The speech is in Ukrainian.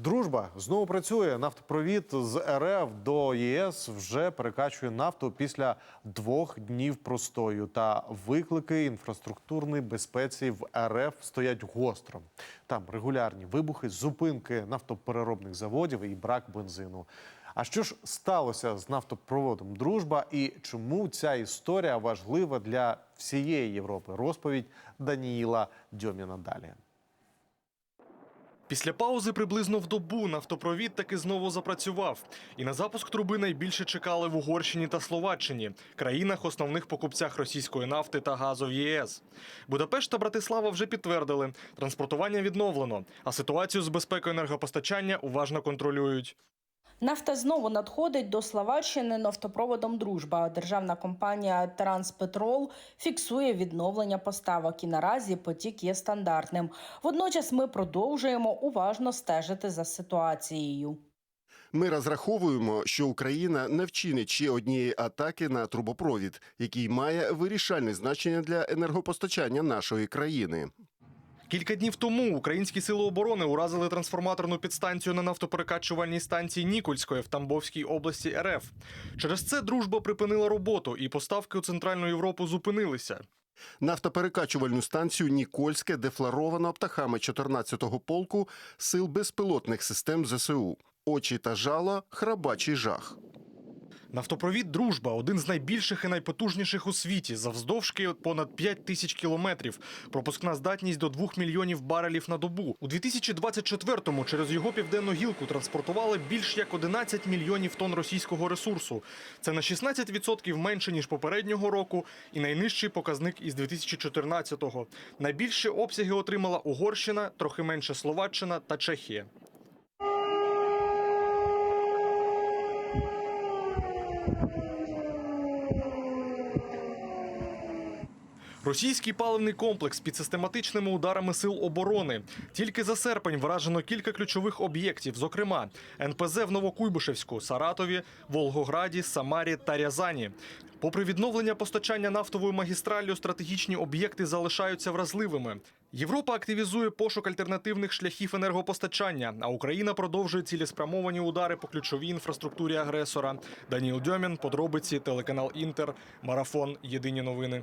Дружба знову працює. Нафтопровід з РФ до ЄС вже перекачує нафту після двох днів простою. Та виклики інфраструктурної безпеці в РФ стоять гостро. Там регулярні вибухи, зупинки нафтопереробних заводів і брак бензину. А що ж сталося з нафтопроводом Дружба і чому ця історія важлива для всієї Європи? Розповідь Даніїла Дьоміна далі. Після паузи приблизно в добу нафтопровід таки знову запрацював. І на запуск труби найбільше чекали в Угорщині та Словаччині, країнах основних покупцях російської нафти та газу в ЄС. Будапешт та Братислава вже підтвердили, транспортування відновлено, а ситуацію з безпекою енергопостачання уважно контролюють. Нафта знову надходить до Словаччини нафтопроводом Дружба. Державна компанія Транспетрол фіксує відновлення поставок і наразі потік є стандартним. Водночас ми продовжуємо уважно стежити за ситуацією. Ми розраховуємо, що Україна не вчинить ще однієї атаки на трубопровід, який має вирішальне значення для енергопостачання нашої країни. Кілька днів тому українські сили оборони уразили трансформаторну підстанцію на нафтоперекачувальній станції Нікольської в Тамбовській області РФ. Через це дружба припинила роботу, і поставки у Центральну Європу зупинилися. Нафтоперекачувальну станцію Нікольське дефлоровано птахами 14-го полку сил безпілотних систем ЗСУ. Очі та жало храбачий жах. Нафтопровід Дружба один з найбільших і найпотужніших у світі, завздовжки понад 5 тисяч кілометрів. Пропускна здатність до 2 мільйонів барелів на добу. У 2024-му через його південну гілку транспортували більш як 11 мільйонів тонн російського ресурсу. Це на 16% менше ніж попереднього року, і найнижчий показник із 2014-го. Найбільші обсяги отримала Угорщина, трохи менше Словаччина та Чехія. Російський паливний комплекс під систематичними ударами сил оборони. Тільки за серпень вражено кілька ключових об'єктів, зокрема НПЗ в Новокуйбишевську, Саратові, Волгограді, Самарі та Рязані. Попри відновлення постачання нафтовою магістраллю, стратегічні об'єкти залишаються вразливими. Європа активізує пошук альтернативних шляхів енергопостачання, а Україна продовжує цілеспрямовані удари по ключовій інфраструктурі агресора. Даніл Дьомін, подробиці, телеканал Інтер, марафон. Єдині новини.